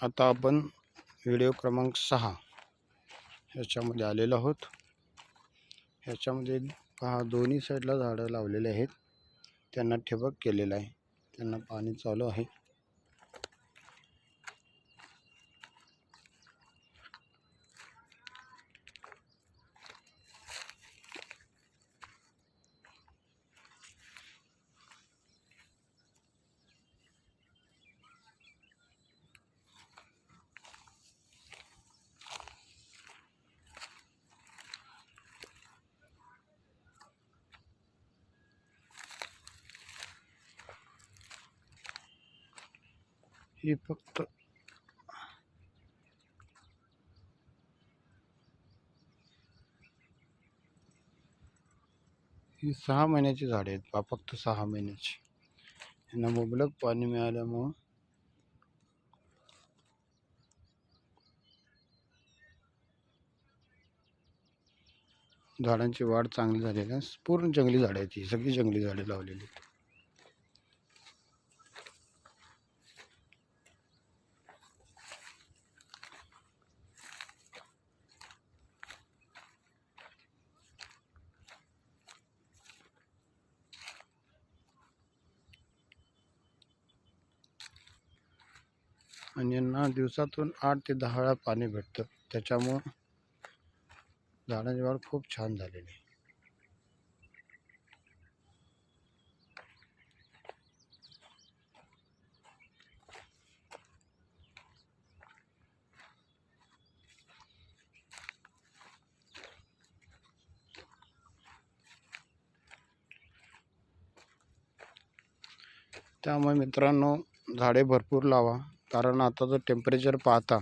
आता आपण व्हिडिओ क्रमांक सहा ह्याच्यामध्ये आलेलो आहोत. ह्याच्यामध्ये पहा दोन्ही साईडला झाडं लावलेले आहेत. त्यांना ठिबक केलेलं आहे. त्यांना पाणी चालू आहे. ही फक्त ही सहा महिन्याची झाडे आहेत. बा फक्त सहा महिन्याची. यांना मुबलक पाणी मिळाल्यामुळं झाडांची वाढ चांगली झालेली आहे. पूर्ण जंगली झाडं आहेत ही. सगळी जंगली झाडे लावलेली आहेत. आणि यांना दिवसातून आठ ते दहा वेळा पाणी भेटतं. त्याच्यामुळं झाडांची वाढ खूप छान झालेली आहे. त्यामुळे मित्रांनो झाडे भरपूर लावा. कारण आता जो टेम्परेचर पाहता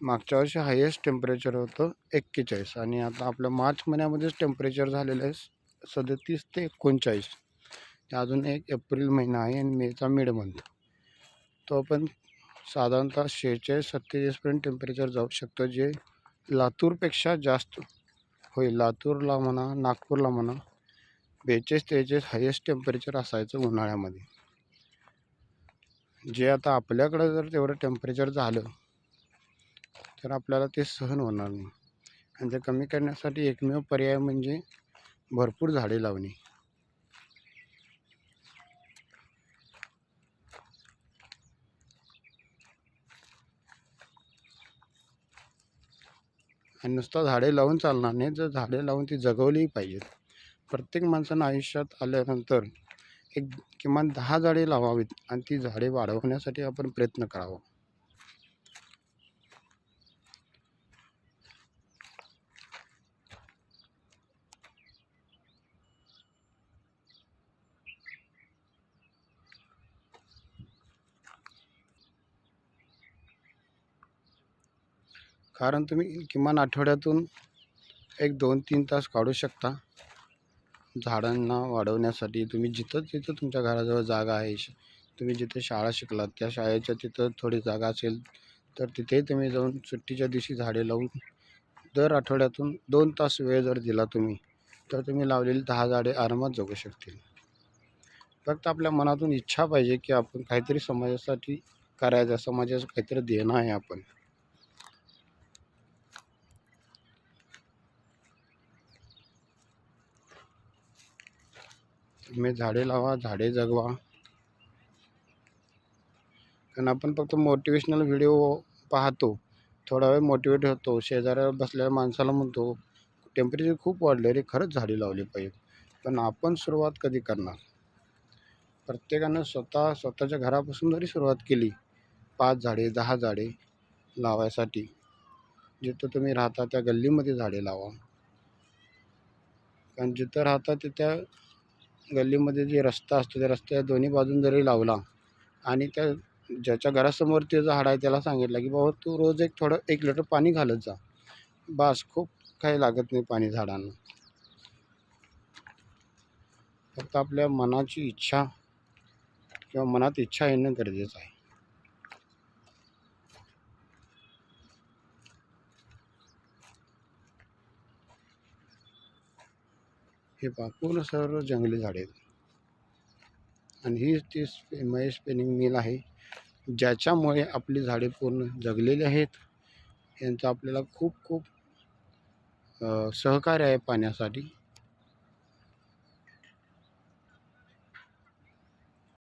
मागच्या वर्षी हायेस्ट टेम्परेचर होतं एक्केचाळीस आणि आता आपल्या मार्च महिन्यामध्येच टेम्परेचर झालेलं आहे सदतीस ते एकोणचाळीस. अजून एक एप्रिल महिना आहे आणि मेचा मिड मंथ तो पण साधारणतः शेहेचाळीस सत्तेचाळीसपर्यंत टेम्परेचर जाऊ शकतो जे लातूरपेक्षा जास्त होईल. लातूरला म्हणा नागपूरला म्हणा बेचाळीस त्रेचाळीस हायेस्ट टेम्परेचर असायचं उन्हाळ्यामध्ये. जे आता आपल्याकडं जर तेवढं टेम्परेचर झालं तर आपल्याला ते सहन होणार नाही. आणि ते कमी करण्यासाठी एकमेव पर्याय म्हणजे भरपूर झाडे लावणे. आणि नुसतं झाडे लावून चालणार नाही जर झाडे लावून ती जगवलीही पाहिजेत. प्रत्येक माणसानं आयुष्यात आल्यानंतर एक किमान दहा झाडे लावावीत आणि ती झाडे वाढवण्यासाठी आपण प्रयत्न करावा. कारण तुम्ही किमान आठवड्यातून एक दोन तीन तास काढू शकता. झाडांना वाढवण्यासाठी तुम्ही जिथं जिथं तुमच्या घराजवळ जागा आहे तुम्ही जिथे शाळा शिकलात त्या शाळेच्या तिथं थोडी जागा असेल तर तिथे तुम्ही जाऊन सुट्टीच्या दिवशी झाडे लावून दर आठवड्यातून दोन तास वेळ जर दिला तुम्ही तर तुम्ही लावलेली दहा झाडे आरामात जगू शकतील. फक्त आपल्या मनातून इच्छा पाहिजे की आपण काहीतरी समाजासाठी करायचं समाजाचं काहीतरी देणं आहे आपण. तुम्ही झाडे लावा झाडे जगवा. कारण आपण फक्त मोटिवेशनल व्हिडिओ पाहतो. थोडा वेळ मोटिवेट होतो. शेजाऱ्याला बसलेल्या माणसाला म्हणतो टेम्परेचर खूप वाढलं रे खरंच झाडे लावली पाहिजे पण आपण सुरुवात कधी करणार? प्रत्येकानं स्वतः स्वतःच्या घरापासून जरी सुरुवात केली पाच झाडे दहा झाडे लावायसाठी जिथं तुम्ही राहता त्या गल्लीमध्ये झाडे लावा. कारण जिथं राहता तिथं गल्लीमध्ये जे रस्ता असतो त्या रस्त्या दोन्ही बाजून जरी लावला आणि त्या ज्याच्या घरासमोर ते झाड आहे त्याला सांगितलं की बाबा तू रोज एक थोडं एक लिटर पाणी घालत जा. बास खूप काही लागत नाही पाणी झाडांना. फक्त आपल्या मनाची इच्छा किंवा मनात इच्छा येणं गरजेचं आहे. हे पहा पूर्ण सर्व जंगली झाडे आहेत. आणि ही ती स्पे- महेश स्पिनिंग मिल आहे. ज्याच्यामुळे आपली झाडे पूर्ण जगलेली आहेत. यांचं आपल्याला खूप खूप सहकार्य आहे पाण्यासाठी.